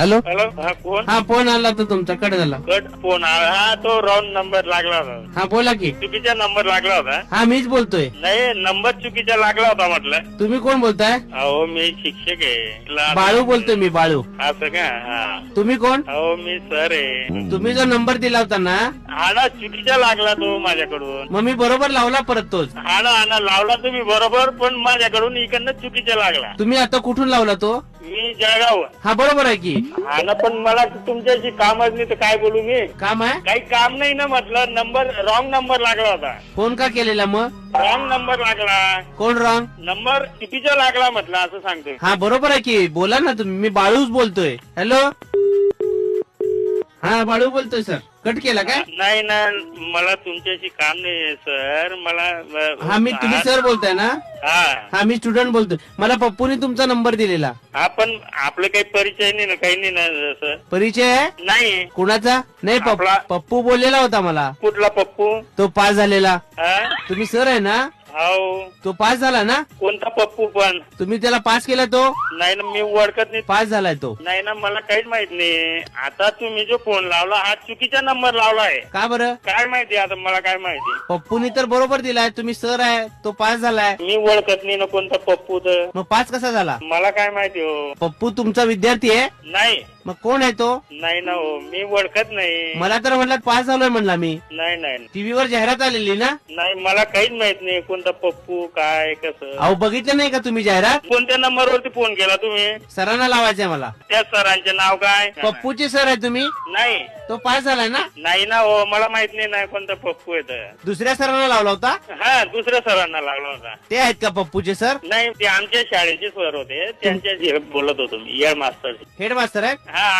Hello hello हा कोण हा फोन आला तर तुमचा. कट झाला. कट फोन आला. हा तो रॉंग नंबर लागला होता. हा बोला की. चुकीचा नंबर लागला होता. हा मीच बोलतोय. नाही नंबर चुकीचा लागला होता म्हटलं. तुम्ही कोण बोलताय? अहो मी शिक्षक आहे. बाळू बोलतोय मी बाळू. असं का? हा. तुम्ही कोण? अहो मी सर आहे. तुम्ही जो नंबर दिला होता ना? हा ना चुकीचा लागला तो माझ्याकडून. मग मी बरोबर लावला परत तोच हा ना हा ना लावला तुम्ही बरोबर पण माझ्याकडून इकडनं चुकीचा लागला. तुम्ही आता कुठून लावला तो? मी जळगाव हा बरोबर आहे की. हा ना पण मला तुमच्याशी कामच नाही तर काय बोलू मी? काम आहे? काही काम नाही ना म्हटलं नंबर रॉंग नंबर लागला होता. फोन का केलेला मग? रॉंग नंबर लागला. कोण रॉंग नंबर चुकीचा लागला म्हटलं असं सांगतोय. हा बरोबर आहे की. बोला ना तुम्ही. मी बाळूच बोलतोय. हॅलो हा बाळू बोलतोय सर कट केला काय? नाही ना मला तुमच्याशी काम नाही सर. मला हा मी तुम्ही सर बोलताय ना? हा. हा मी स्टुडंट बोलतोय. मला पप्पूने तुमचा नंबर दिलेला. हा पण आपलं काही परिचय नाही ना काही नाही ना सर. परिचय आहे? नाही. कुणाचा? नाही पप- आपला. पप्पू बोललेला होता मला. कुठला पप्पू? तो पास झालेला. हा? तुम्ही सर आहे ना? हो तो पास झाला ना? कोणता पप्पू पण. तुम्ही त्याला पास केला तो? नाही ना मी ओळखत नाही. पास झालाय तो. नाही ना मला काहीच माहीत नाही. आता तुम्ही जो फोन लावला हा चुकीचा नंबर लावला आहे. का बरं? काय माहिती आता मला काय माहिती? पप्पूनी तर बरोबर दिलाय तुम्ही सर आहे तो पास झालाय. मी ओळखत नाही ना कोणता पप्पू तर मग पास कसा झाला? मला काय माहिती हो. पप्पू तुमचा विद्यार्थी आहे? नाही. मग कोण आहे तो? नाही ना हो मी ओळखत नाही. मला तर म्हटलं पास झालोय म्हणला मी. नाही नाही. टीव्हीवर जाहिरात आलेली ना? नाही मला काहीच माहीत नाही कोणता पप्पू काय कसं. अहो बघितलं नाही का तुम्ही जाहिरात? कोणत्या नंबरवरती फोन केला तुम्ही? सरांना लावायचंय मला. त्या सरांचे नाव काय? पप्पूचे सर आहे तुम्ही? नाही. तो पास झालाय ना? नाही ना हो मला माहीत नाही ना कोणता पप्पू तर. दुसऱ्या सरांना लावला होता? हा दुसऱ्या सरांना लागला होता. ते आहेत का पप्पूचे सर? नाही ते आमच्या शाळेचे सर होते. त्यांच्याशी बोलत होतो मी एअर मास्टर हेडमास्तर आहेत? हा